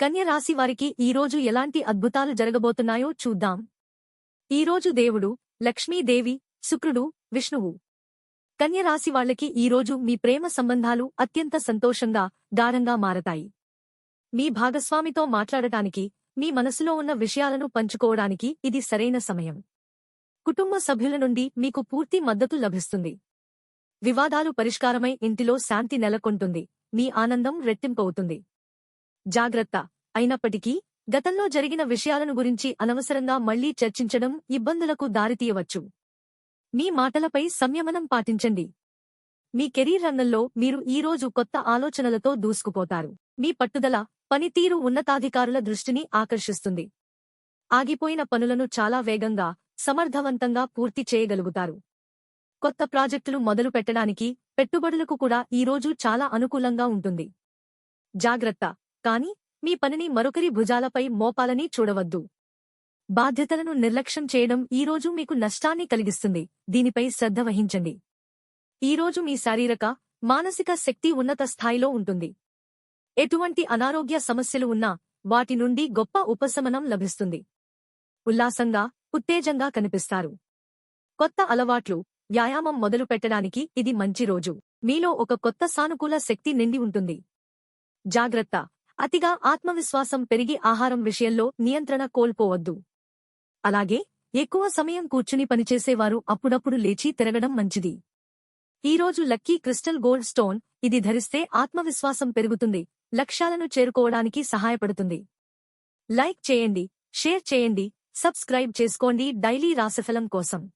కన్యరాశి వారికి ఈరోజు ఎలాంటి అద్భుతాలు జరగబోతున్నాయో చూద్దాం. ఈరోజు దేవుడు లక్ష్మీదేవి శుక్రుడు విష్ణువు. కన్యరాశి వాళ్ళకి ఈరోజు మీ ప్రేమ సంబంధాలు అత్యంత సంతోషంగా గాఢంగా మారతాయి. మీ భాగస్వామితో మాట్లాడటానికి మీ మనసులో ఉన్న విషయాలను పంచుకోవడానికి ఇది సరైన సమయం. కుటుంబ సభ్యుల నుండి మీకు పూర్తి మద్దతు లభిస్తుంది. వివాదాలు పరిష్కారమై ఇంటిలో శాంతి నెలకొంటుంది. మీ ఆనందం రెట్టింపవుతుంది. జాగ్రత్త. అయినప్పటికీ గతంలో జరిగిన విషయాలను గురించి అనవసరంగా మళ్ళీ చర్చించడం ఇబ్బందులకు దారితీయవచ్చు. మీ మాటలపై సంయమనం పాటించండి. మీ కెరీర్ రంగంలో మీరు ఈరోజు కొత్త ఆలోచనలతో దూసుకుపోతారు. మీ పట్టుదల పనితీరు ఉన్నతాధికారుల దృష్టిని ఆకర్షిస్తుంది. ఆగిపోయిన పనులను చాలా వేగంగా సమర్థవంతంగా పూర్తి చేయగలుగుతారు. కొత్త ప్రాజెక్టులు మొదలు పెట్టడానికి పెట్టుబడులకు కూడా ఈరోజు చాలా అనుకూలంగా ఉంటుంది. జాగ్రత్త. కాని మీ పనిని మరొకరి భుజాలపై మోపాలని చూడవద్దు. బాధ్యతలను నిర్లక్ష్యం చేయడం ఈరోజు మీకు నష్టాన్ని కలిగిస్తుంది. దీనిపై శ్రద్ధ వహించండి. ఈరోజు మీ శారీరక మానసిక శక్తి ఉన్నత స్థాయిలో ఉంటుంది. ఎటువంటి అనారోగ్య సమస్యలు ఉన్నా వాటి నుండి గొప్ప ఉపశమనం లభిస్తుంది. ఉల్లాసంగా ఉత్తేజంగా కనిపిస్తారు. కొత్త అలవాట్లు వ్యాయామం మొదలు పెట్టడానికి ఇది మంచి రోజు. మీలో ఒక కొత్త సానుకూల శక్తి నిండి ఉంటుంది. జాగ్రత్త అతిగా ఆత్మవిశ్వాసం పెరిగి ఆహారం విషయంలో నియంత్రణ కోల్పోవద్దు. అలాగే ఎక్కువ సమయం కూర్చుని పనిచేసేవారు అప్పుడప్పుడు లేచి తిరగడం మంచిది. ఈరోజు లక్కీ క్రిస్టల్ గోల్డ్ స్టోన్ ఇది ధరిస్తే ఆత్మవిశ్వాసం పెరుగుతుంది లక్ష్యాలను చేరుకోవడానికి సహాయపడుతుంది. లైక్ చేయండి షేర్ చేయండి సబ్స్క్రైబ్ చేసుకోండి డైలీ రాశిఫలం కోసం.